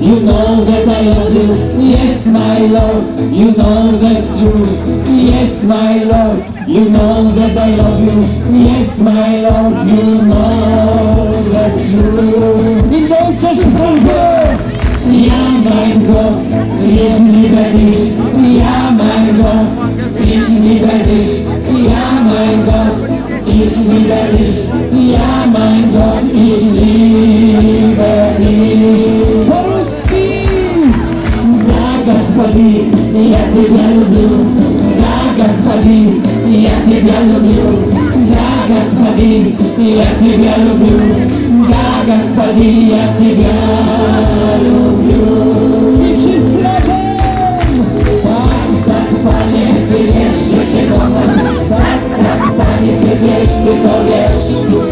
you know that I love you. Yes, my love, you know that's true. Yes, my love, you know that I love you. Yes, my love, you know that's true. I Deutsche Sprache! Ja, mein Gott, ich liebe dich. Ja, mein Gott, ich liebe dich. Ja, mein Gott, ich liebe dich. Ja, mein Gott, Господи, я тебя люблю. Да, Господи, я тебя люблю. Да, Господи, я тебя люблю. Да, Господи, я тебя люблю. Так, так, память, ты ешь, ты чего? Так, так, память, ты ешь, ты то ешь.